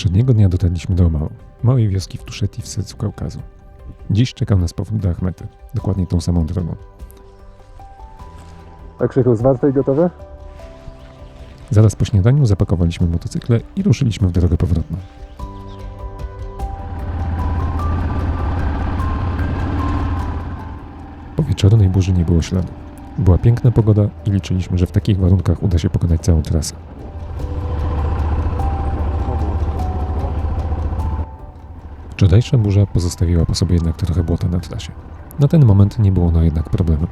Poprzedniego dnia dotarliśmy do Omału, małej wioski w Tuszeti w sercu Kaukazu. Dziś czekał nas powrót do Achmety, dokładnie tą samą drogą. A Krzychu, zwarte i gotowe? Zaraz po śniadaniu zapakowaliśmy motocykle i ruszyliśmy w drogę powrotną. Po wieczornej burzy nie było śladu. Była piękna pogoda i liczyliśmy, że w takich warunkach uda się pokonać całą trasę. Wczorajsza burza pozostawiła po sobie jednak trochę błota na trasie. Na ten moment nie było ono jednak problemem.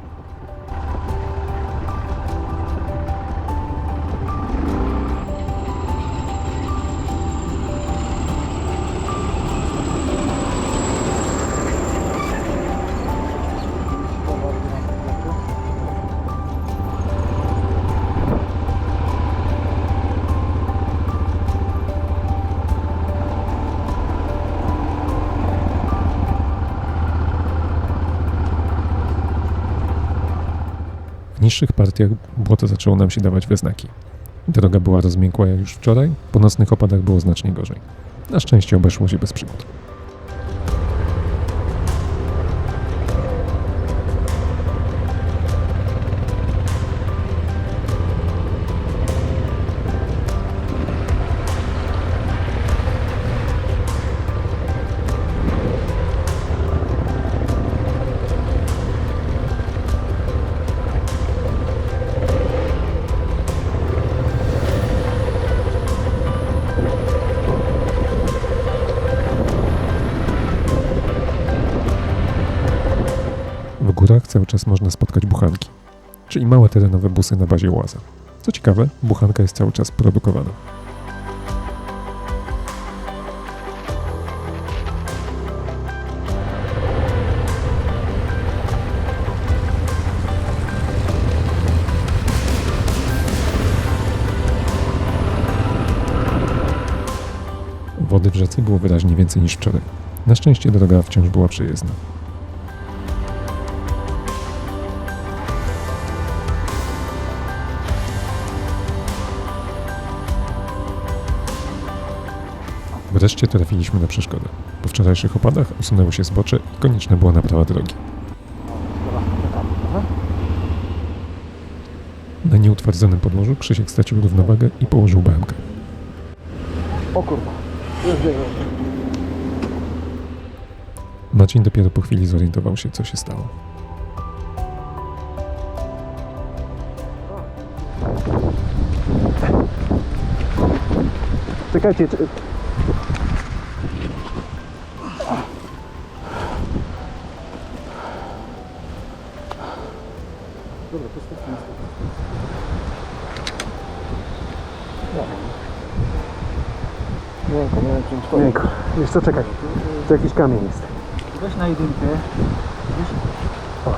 Niższych partiach błoto zaczęło nam się dawać we znaki. Droga była rozmiękła jak już wczoraj, po nocnych opadach było znacznie gorzej. Na szczęście obeszło się bez przygód. Cały czas można spotkać buchanki, czyli małe terenowe busy na bazie łaza. Co ciekawe, buchanka jest cały czas produkowana. Wody w rzece było wyraźnie więcej niż wczoraj. Na szczęście droga wciąż była przejezdna. Wreszcie trafiliśmy na przeszkodę. Po wczorajszych opadach usunęło się zbocze i konieczna była naprawa drogi. Na nieutwardzonym podłożu Krzysiek stracił równowagę i położył BMK. O kurwa. Już biegłem. Marcin dopiero po chwili zorientował się, co się stało. Czekajcie. Czy... Dobra, postawmy Miękko, miękko. Miękko. Wiesz co, czekaj. To jakiś kamień jest. Weź na jedynkę. Wiesz? O.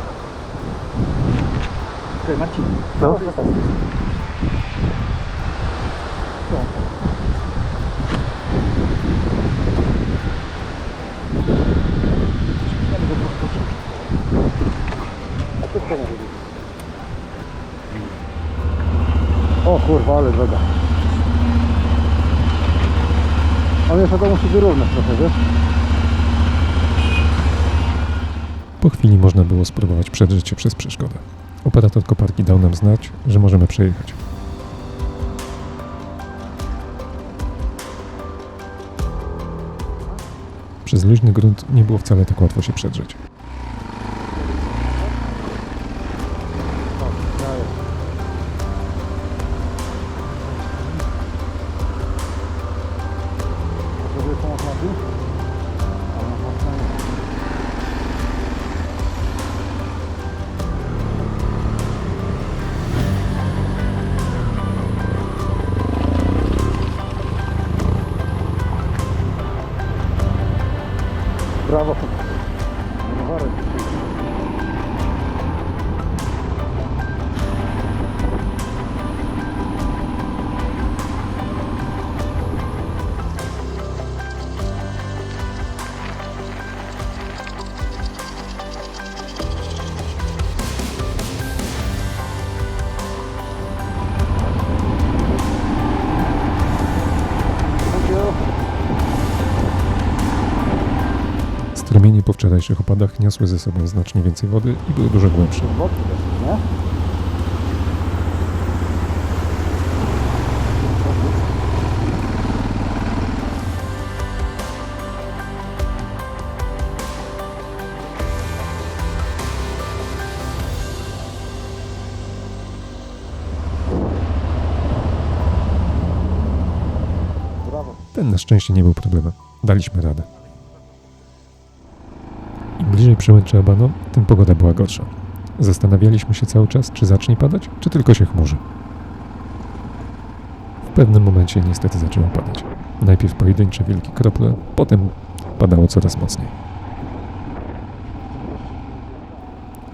Czekaj, Marcin. No. O kurwa, ale droga. On jeszcze to musi wyrównać trochę, wiesz? Po chwili można było spróbować przedrzeć się przez przeszkodę. Operator koparki dał nam znać, że możemy przejechać. Przez luźny grunt nie było wcale tak łatwo się przedrzeć. Bravo. Szczególnie po wczorajszych opadach niosły ze sobą znacznie więcej wody i były dużo głębsze. Ten na szczęście nie był problemem. Daliśmy radę. Bliżej przełęczy Abano, tym pogoda była gorsza. Zastanawialiśmy się cały czas, czy zacznie padać, czy tylko się chmurzy. W pewnym momencie niestety zaczęło padać. Najpierw pojedyncze wielkie krople, potem padało coraz mocniej.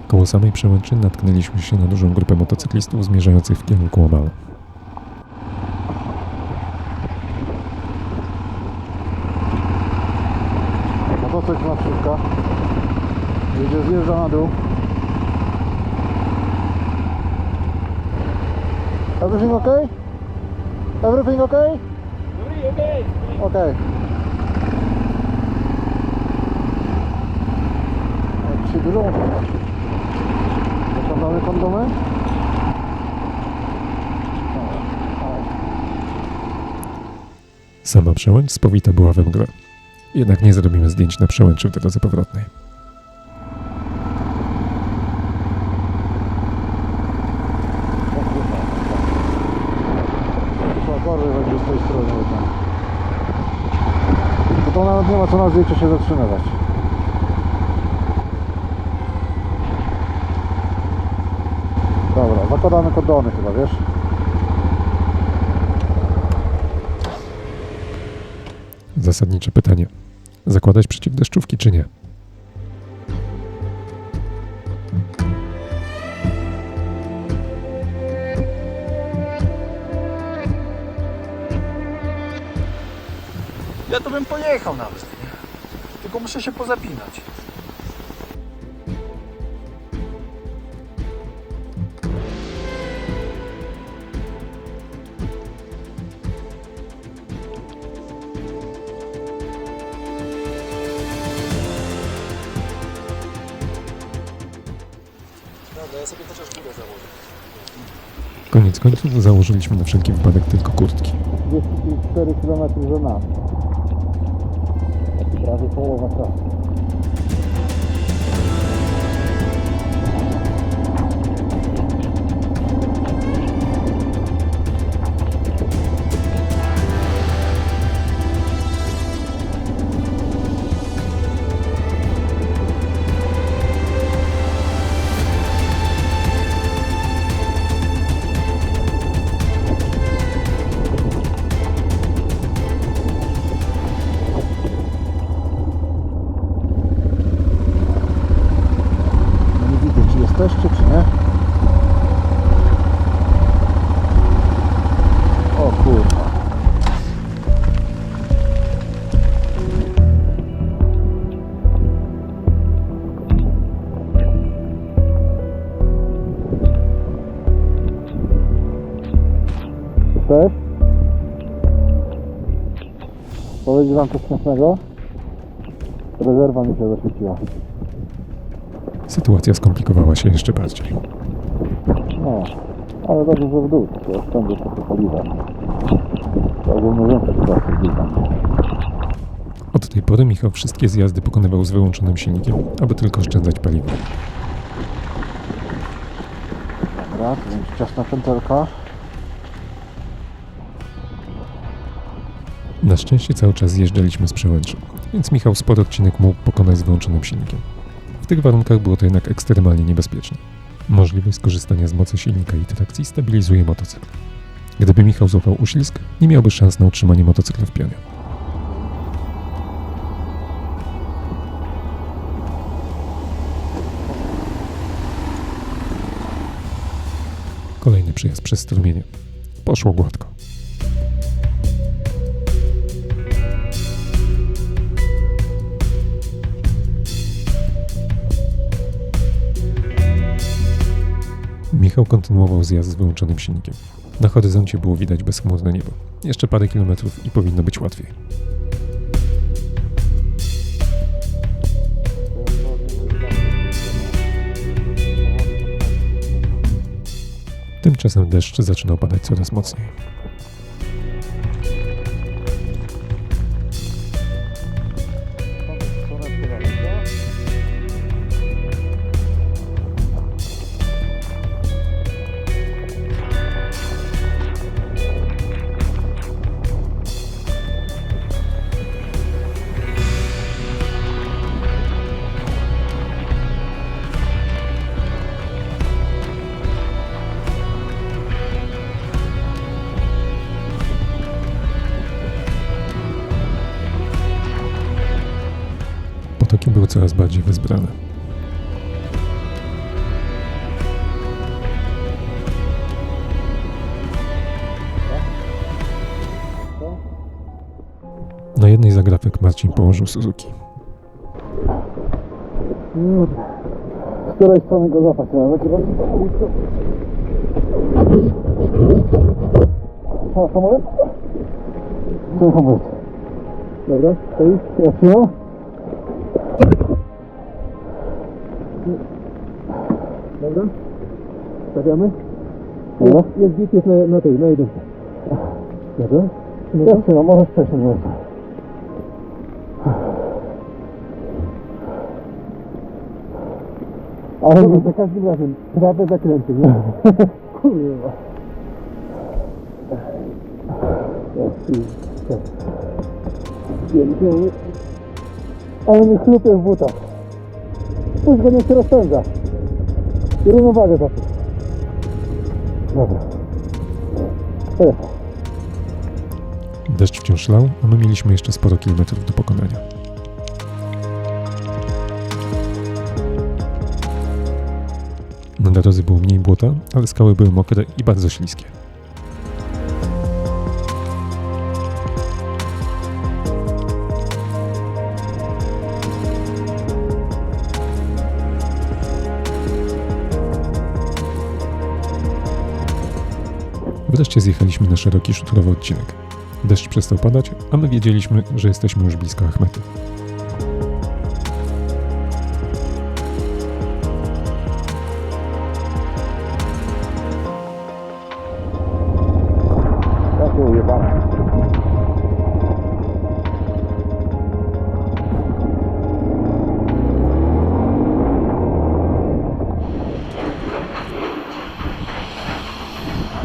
Koło samej przełęczy natknęliśmy się na dużą grupę motocyklistów zmierzających w kierunku Omala. Motocykl na przódka. Jedzie, zjeżdża na dół. Everything okay? Everything okay? Okay. O, Dzisiaj dużo motocyklów. Zakładamy kondomy? Sama przełęcz spowita była we mgle. Jednak nie zrobimy zdjęć na przełęczy w drodze powrotnej. O kurwa. Chyba gorzej będzie z tej strony jednak. Bo to nawet nie ma co na zdjęciu się zatrzymywać. Dobra, zakładamy kordony chyba, wiesz? Zasadnicze pytanie. Zakładać przeciwdeszczówki czy nie? Ja to bym pojechał nawet. Tylko muszę się pozapinać. Koniec końców założyliśmy na wszelki wypadek tylko kurtki. 24 km za nas. Навіть голова красна. Powiedzieć wam coś śmiesznego? Rezerwa mi się zaświeciła. Sytuacja skomplikowała się jeszcze bardziej. No, ale dobrze, że w dół, to oszczędzę trochę paliwa. To ogólnie więcej zbieram. Od tej pory Michał wszystkie zjazdy pokonywał z wyłączonym silnikiem, aby tylko oszczędzać paliwo. Dobra, tu będzie ciasna pętelka. Na szczęście cały czas zjeżdżaliśmy z przełęczy, więc Michał spory odcinek mógł pokonać z wyłączonym silnikiem. W tych warunkach było to jednak ekstremalnie niebezpieczne. Możliwość skorzystania z mocy silnika i trakcji stabilizuje motocykl. Gdyby Michał złapał uślizg, nie miałby szans na utrzymanie motocykla w pionie. Kolejny przyjazd przez strumienie. Poszło gładko. Michał kontynuował zjazd z wyłączonym silnikiem. Na horyzoncie było widać bezchmurne niebo. Jeszcze parę kilometrów i powinno być łatwiej. Tymczasem deszcz zaczynał padać coraz mocniej. Coraz bardziej wezbrane. Na jednej z agrafek Marcin położył Suzuki. Z której strony go zapać? Na nagrywać? A, samolot? Dobra, stoi. Ja przyjął. Dobra. Stawiamy. Dobra. Jest git, jest na, na tej, na jedynce. Dobra. Ja trzymam, możesz przejść na miejsce. Ale Dobra, za każdym razem prawe zakręty, nie? Kurwa. Pięknie. Ale nie chlupie w butach. Puść go, niech się rozpędza. Równowagę zapisz. Dobra. Pojechał. Deszcz wciąż lał, a my mieliśmy jeszcze sporo kilometrów do pokonania. Na drodze było mniej błota, ale skały były mokre i bardzo śliskie. Wreszcie zjechaliśmy na szeroki szutrowy odcinek. Deszcz przestał padać, a my wiedzieliśmy, że jesteśmy już blisko Achmety.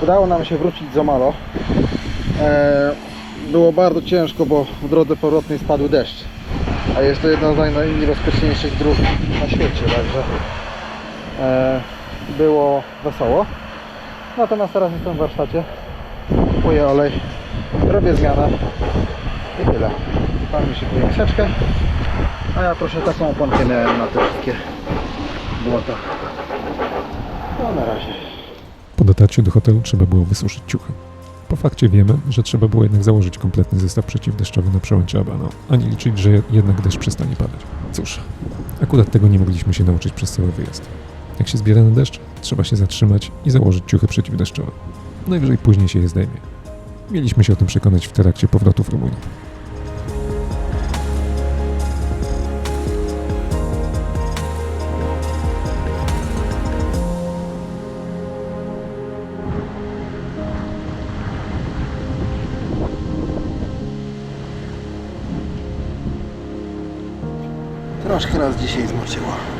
Udało nam się wrócić z Omalo. E, było bardzo ciężko, bo w drodze powrotnej spadł deszcz. A jest to jedna z naj- najniebezpieczniejszych dróg na świecie, także e, było wesoło. Natomiast teraz jestem w warsztacie kupuję olej, robię zmianę i tyle. Pan mi szykuje miseczkę, a ja proszę taką oponkę miałem na te wszystkie błota. No na razie. Po dotarciu do hotelu trzeba było wysuszyć ciuchy. Po fakcie wiemy, że trzeba było jednak założyć kompletny zestaw przeciwdeszczowy na przełęczy Abano, a nie liczyć, że jednak deszcz przestanie padać. Cóż, akurat tego nie mogliśmy się nauczyć przez cały wyjazd. Jak się zbiera na deszcz, trzeba się zatrzymać i założyć ciuchy przeciwdeszczowe. Najwyżej później się je zdejmie. Mieliśmy się o tym przekonać w trakcie powrotu w Rumunii. Troszkę nas dzisiaj zmoczyło.